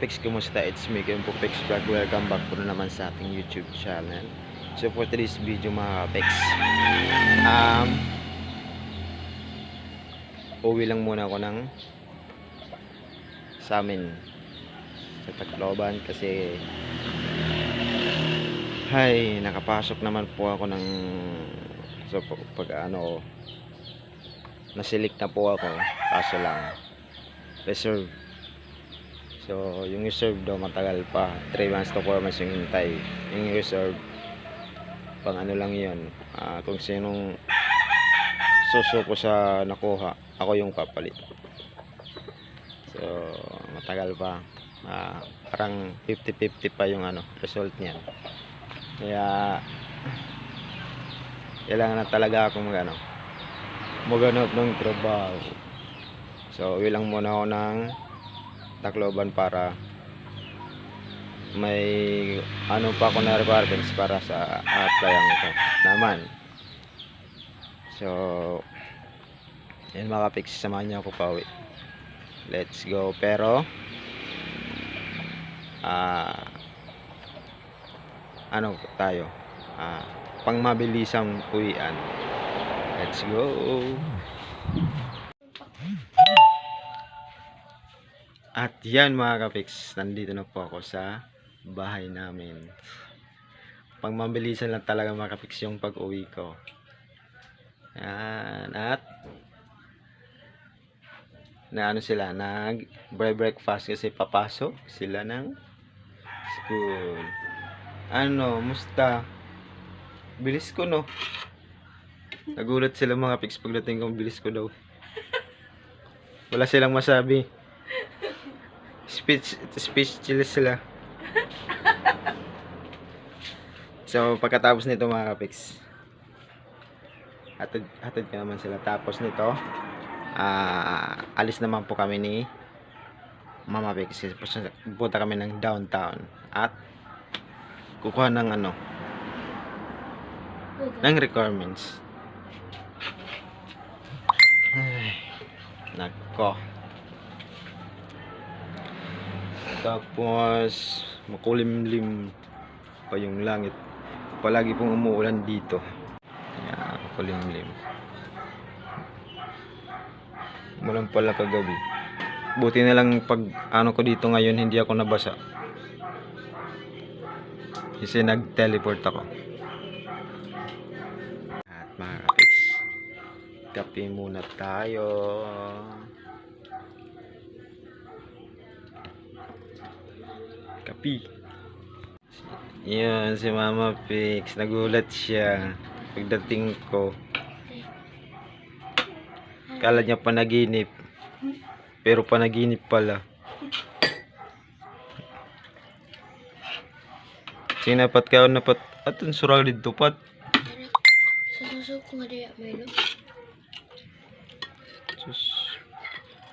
kapiks, kumusta? It's me, Kim Pupix Vlog. Welcome back po na naman sa ating YouTube channel. So for today's video mga kapiks, um, uwi lang muna ako ng sa amin sa Tacloban kasi hay, nakapasok naman po ako ng so pag ano nasilik na po ako kaso lang reserve So, yung reserve daw matagal pa. 3 months to 4 months yung hintay. Yung reserve, pang ano lang yun. Ah, kung sinong susuko sa nakuha, ako yung papalit. So, matagal pa. Ah, parang 50-50 pa yung ano, result niyan. Kaya, kailangan na talaga akong ano, maganap ng trabaho. So, uwi lang muna ako ng Tacloban para may ano pa ako na requirements para sa applyan ko naman. So yun mga kapix samahan niyo ako pauwi let's go. Pero ah ano tayo? Ah pang mabilisang uwian. Let's go At yan mga kapiks, nandito na po ako sa bahay namin. Pang mabilisan lang talaga mga kapiks yung pag-uwi ko. Yan, at na ano sila, nag breakfast kasi papasok sila ng school. Ano, musta? Bilis ko no. Nagulat sila mga kapiks pagdating kong bilis ko daw. Wala silang masabi speech speechless sila. So pagkatapos nito mga kapiks hatid, hatid ka naman sila. Tapos nito ah alis naman po kami ni Mama Pix. Punta kami ng downtown at kukuha ng ano ng requirements. Ay nako tapos makulimlim pa yung langit. Palagi pong umuulan dito. Yan makulimlim. Umulan pala kagabi. Buti na lang pag ano ko dito ngayon hindi ako nabasa. Kasi nag teleport ako. At mga kapits kape muna tayo kapi. Yun, si Mama Pix. Nagulat siya. Pagdating ko. Kala niya panaginip. Pero panaginip pala. Sinapat ka napat atun surag dito pat. Sususok ko diya, Milo. Sus.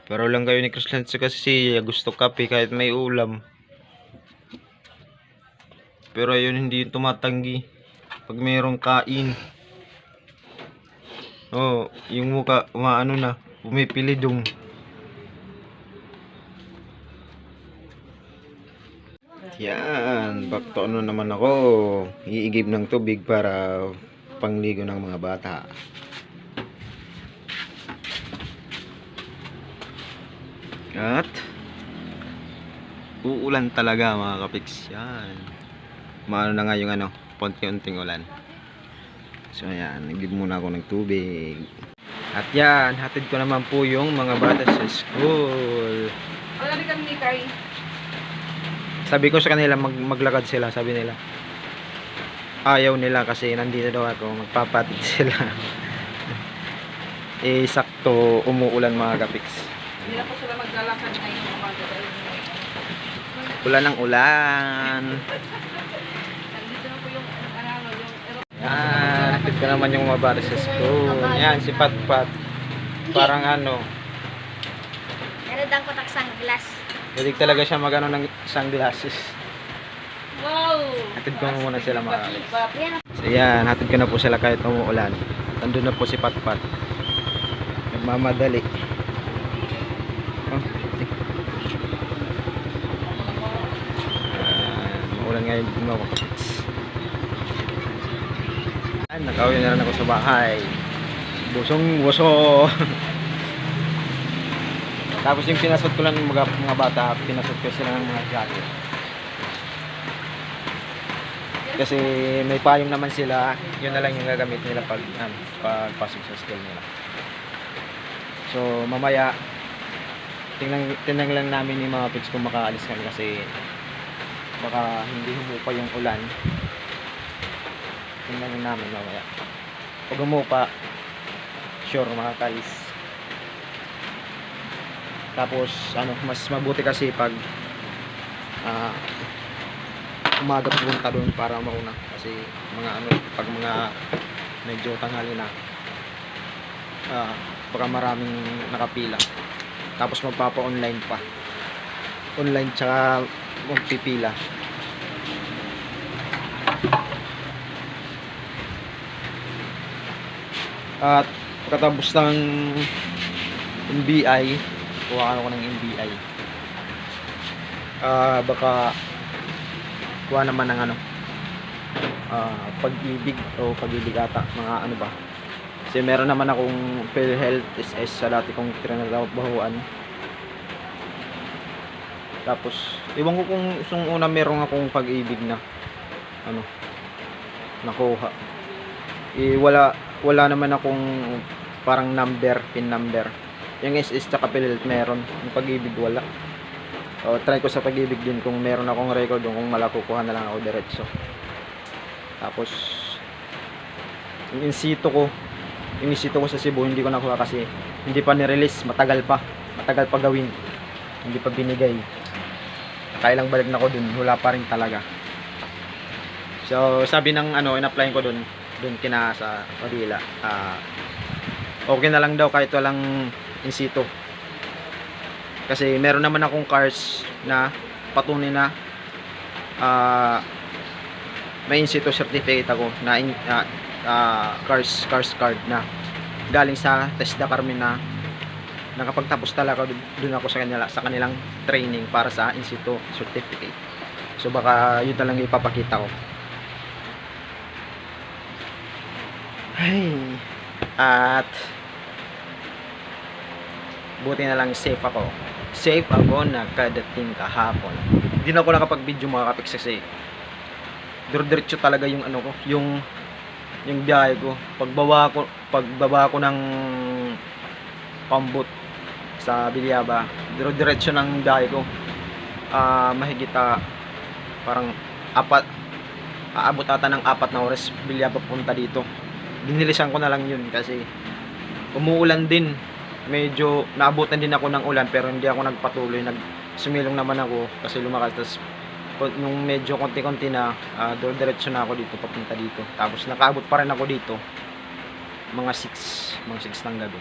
Pero lang kayo ni Krislan kasi gusto kape kahit may ulam. Pero ayun hindi yung tumatanggi pag mayroong kain. Oh, yung muka umaano na, pumipilidong. Yan, back to ano naman ako. Iigib ng tubig para pangligo ng mga bata. At uulan talaga mga kapiks. Yan. Maano na nga yung ano, konti-unting ulan. So ayan, nagib muna ako ng tubig. At yan, hatid ko naman po yung mga bata sa school. Rin kami ni Kai. Sabi ko sa kanila mag maglakad sila, sabi nila. Ayaw nila kasi nandito daw ako, magpapatid sila. eh sakto umuulan mga kapiks. Hindi na po sila maglalakad ngayon ng umaga Ulan ng ulan. nandito na po yung ano, yung Ko naman yung sa school. Yan, si Pat Pat. Parang ano, Meron dang kotak sunglass. hindi talaga siya magano ng sunglasses. Wow! Hatid ko muna sila mga So yan, hatid ko na po sila kahit umuulan. Nandun na po si Pat Pat. Nagmamadali. Oh, umulan ngayon mga nakauwi na rin ako sa bahay. Busong buso. Tapos yung pinasot ko lang ng mga, mga bata, pinasot ko sila ng mga jacket. Kasi may payong naman sila, yun na lang yung gagamit nila pag, ano, pagpasok sa school nila. So, mamaya, tingnan, tingnan lang namin yung mga pics kung makaalis kami kasi baka hindi humupa yung ulan. Tingnan namin mamaya. Pag humupa, sure makakalis. Tapos, ano, mas mabuti kasi pag ah umaga pupunta doon para mauna kasi mga ano pag mga medyo tanghali na ah baka maraming nakapila tapos magpapa-online pa online tsaka magpipila at pagkatapos ng NBI kuha ako ng NBI ah baka kuha naman ng ano ah, pag-ibig o pag-ibig ata mga ano ba. Kasi meron naman akong PhilHealth SS sa dati kong trinatrabahuan tapos iwan ko kung isang una meron akong pag-ibig na ano nakuha. Eh, wala wala naman akong parang number pin number yung SS tsaka PhilHealth meron yung pag-ibig wala o, try ko sa pag-ibig din kung meron akong record doon kung malakukuha na lang ako diretso. Tapos, yung in situ ko, yung in situ ko sa Cebu, hindi ko nakuha kasi hindi pa ni-release, matagal pa. Matagal pa gawin. Hindi pa binigay. Kailang balik na ko dun, wala pa rin talaga. So, sabi ng ano, in-apply ko dun, dun kina sa Manila, ah, okay na lang daw kahit walang in situ. Kasi meron naman akong cars na patunay na ah may institute certificate ako na in, ah, ah, cars cars card na galing sa TESDA Carmen na nakapagtapos talaga dun ako sa kanila sa kanilang training para sa institute certificate. So baka yun na lang ipapakita ko. Ay. At buti na lang safe ako safe ako nakadating kahapon. Hindi na ako nakapag-video mga kapiks kasi diretso talaga yung ano ko, yung yung biyahe ko. Pagbaba ko, pagbaba ko ng pambot sa Bilyaba, diretso ng biyahe ko. Ah, mahigit ah, parang apat aabot ata ng apat na oras Bilyaba punta dito. Binilisan ko na lang yun kasi umuulan din. Medyo naabutan din ako ng ulan pero hindi ako nagpatuloy. Nag sumilong naman ako kasi lumakas. Tapos nung medyo konti-konti na uh, diretso na ako dito papunta dito. Tapos nakaabot pa rin ako dito mga 6 mga 6 ng gabi.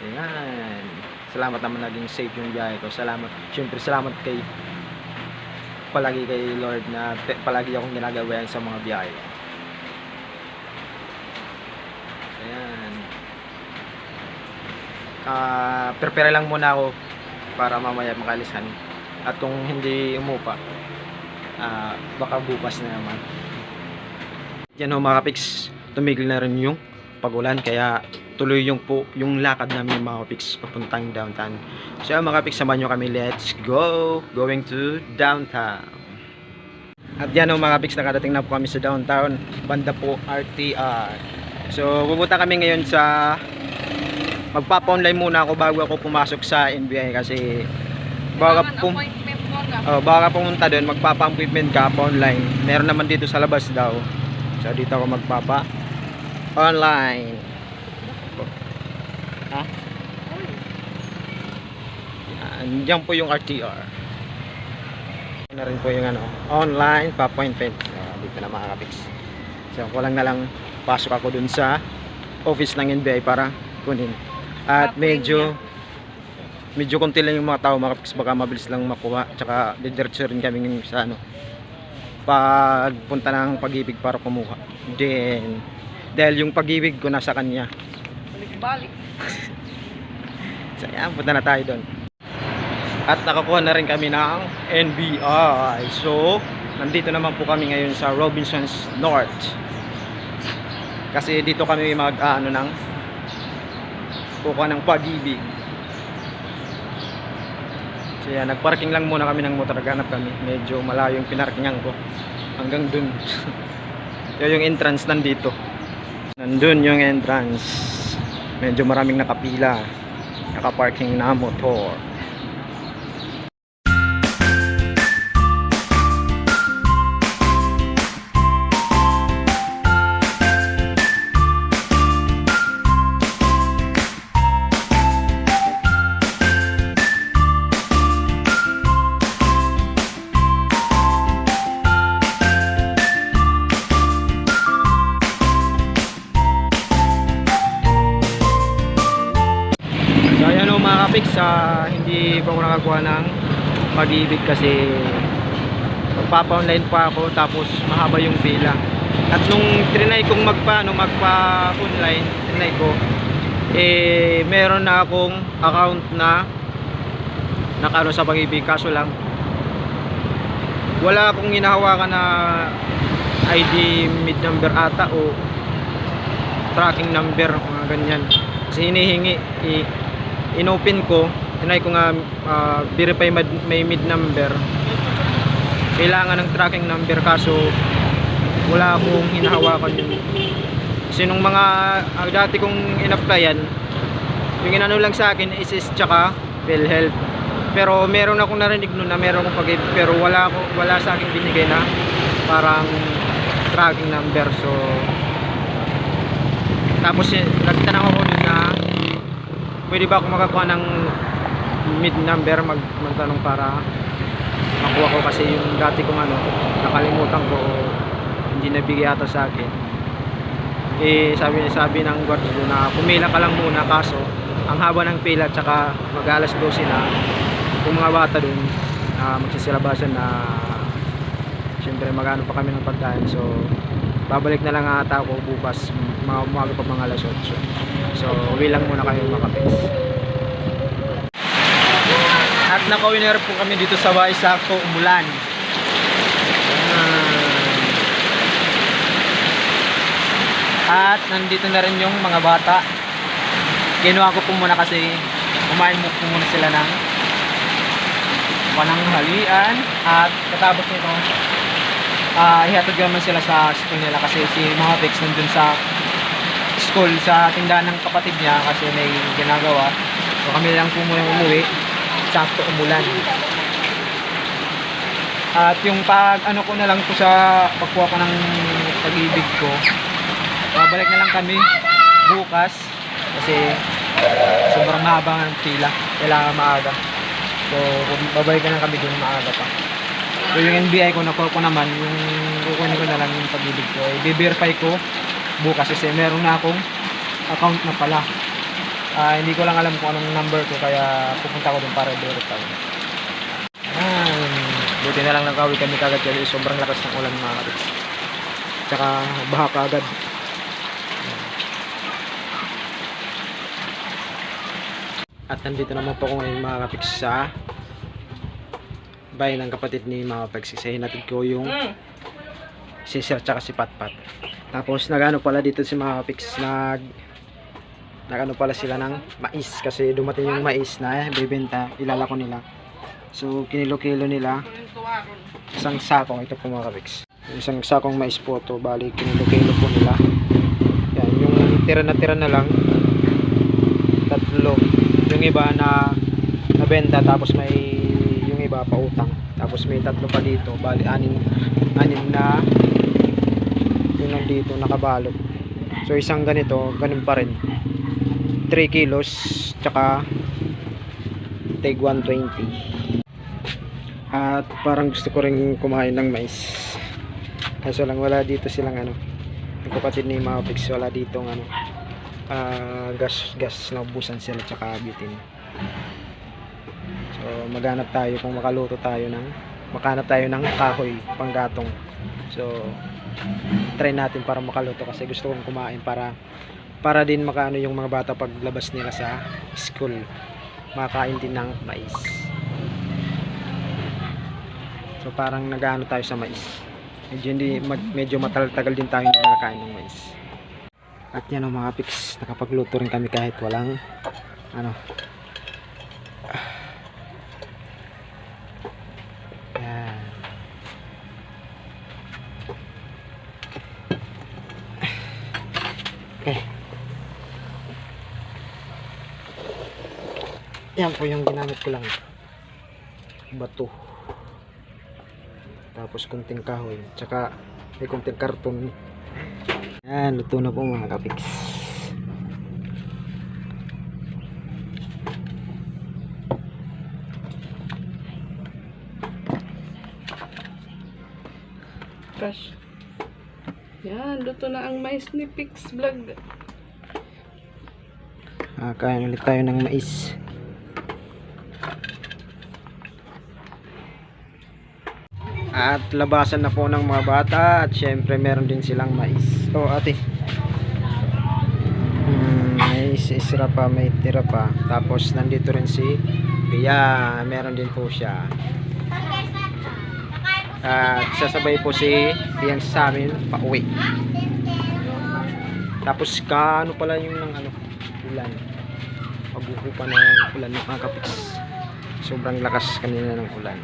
So yan. Salamat naman naging safe yung biyahe ko. Salamat syempre salamat kay palagi kay Lord na palagi akong ginagawa sa mga biyahe ko Ayan ah prepare lang muna ako para mamaya makalisan at kung hindi umupa ah baka bukas na naman. Yan ho mga kapiks tumigil na rin yung pagulan kaya tuloy yung po yung lakad namin mga kapiks papuntang downtown. So mga kapiks samahan nyo kami. Let's go! Going to downtown! At yan ho mga kapiks nakarating na po kami sa downtown banda po RTR so pupunta kami ngayon sa magpapa-online muna ako bago ako pumasok sa NBI kasi baka pum oh, baka pumunta doon magpapa-appointment ka pa online meron naman dito sa labas daw. So dito ako magpapa online. Ha? Yan dyan po yung RTR na rin po yung ano online pa-appointment. So, dito na mga kapiks so kulang na lang pasok ako dun sa office ng NBI para kunin at medyo medyo konti lang yung mga tao mga baka mabilis lang makuha tsaka didiretso rin kami sa ano pagpunta ng pag-ibig para kumuha then dahil yung pag-ibig ko nasa kanya Balik-balik. so yan punta na tayo doon At nakakuha na rin kami ng NBI. So, nandito naman po kami ngayon sa Robinsons North. Kasi dito kami mag ah, ano ng kukuha ng pag-ibig. So yan, nagparking lang muna kami ng motor, naghanap kami. Medyo malayo yung pinarkingan ko. Hanggang dun. Yun yung entrance nandito. Nandun yung entrance. Medyo maraming nakapila. Nakaparking na motor. Kapiks, ah, hindi pa ako nakakuha ng pag-ibig kasi magpapa-online pa ako tapos mahaba yung pila. At nung trinay kong magpa, nung magpa-online, trinay ko, eh meron na akong account na nakano sa pag-ibig kaso lang wala akong hinahawakan na ID mid number ata o tracking number mga ganyan kasi hinihingi i- inopen ko tinay ko nga ah, verify may mid number. Kailangan ng tracking number kaso wala akong hinahawakan yun. Kasi nung mga ah, dati kong in-applyan yung inano lang sa akin is is tsaka PhilHealth. Pero meron akong narinig nun na meron akong pag pero wala ako wala sa akin binigay na parang tracking number. So tapos eh, nagtanong ako dun na pwede ba ako makakuha ng mid number mag magtanong para makuha ko? Kasi yung dati kong ano nakalimutan ko hindi nabigay ata sa akin. Eh sabi sabi ng guard na pumila ka lang muna kaso ang haba ng pila tsaka mag alas 12 na. Yung mga bata doon na magsisilabasan na syempre magano pa kami ng pagkain. So babalik na lang ata ako bukas mga umaga pa mga alas 8 so uwi lang muna kayo mga kapis at naka-winner po kami dito sa bahay sakto umulan. At nandito na rin yung mga bata. Kinuha ko po muna kasi kumain mo po muna sila ng pananghalian at katapos nito ah ihatid ko naman sila sa school nila kasi si mga Pex nandun sa school sa tindahan ng kapatid niya kasi may ginagawa. So kami lang po muna umuwi. Sakto umulan. At yung pag ano ko na lang po sa pagkuha ko ng pag-ibig ko babalik na lang kami bukas kasi sobrang mahaba ng pila. Kailangan maaga. So babalik na lang kami dun maaga pa. So yung NBI ko nakuha ko naman yung kukunin ko na lang yung pag-ibig ko. I-verify ko bukas kasi meron na akong account na pala Ah, hindi ko lang alam kung anong number ko kaya pupunta ko dun para i-verify Ayan. buti na lang nagkawi kami kagad kasi sobrang lakas ng ulan mga kapits tsaka baha kagad At nandito naman po ako ngayon mga kapiks sa bahay ng kapatid ni mga kapiks. Kasi hinatid ko yung si Sir tsaka si Patpat. Tapos nagano pala dito si mga kapiks. Nag nagano pala sila ng mais. Kasi dumating yung mais na bibenta. Ilalako nila. So kinilo-kilo nila. Isang sako. Ito po mga kapiks. Isang sakong mais po to. Bali kinilo-kilo po nila. Yan. Yung tira na tira na lang. Tatlo yung iba na nabenta tapos may yung iba pa utang tapos may tatlo pa dito bali anin anin na yung nandito nakabalot. So isang ganito ganun pa rin. 3 kilos tsaka take 120 at parang gusto ko rin kumain ng mais. Kaso lang wala dito silang ano. Yung kapatid ni Mapix wala dito ano. Ah, gas gas na sila tsaka bitin so maghanap tayo kung makaluto tayo ng makahanap tayo ng kahoy panggatong. So try natin para makaluto kasi gusto kong kumain para para din makaano yung mga bata paglabas nila sa school. Makain din ng mais. So parang nagaano tayo sa mais. Medyo, hindi, mag, medyo mataltagal din tayo hindi nakakain ng mais. At yan o mga pics nakapagluto rin kami kahit walang ano Yan po yung ginamit ko lang. Bato. Tapos kunting kahoy. Tsaka may kunting karton. Yan, luto na po mga kapiks. Crush. Yan, luto na ang mais ni Pix Vlog. Ah, kain ulit tayo ng mais. At labasan na po ng mga bata at syempre meron din silang mais. Oh, ate. Hmm, mais isra pa, may tira pa. Tapos nandito rin si Pia, meron din po siya. At sasabay po si Piyang sa amin pa uwi. Tapos ka ano pala yung ng ano ulan. Pagbuko pa ng ulan kapiks. Sobrang lakas kanina ng ulan.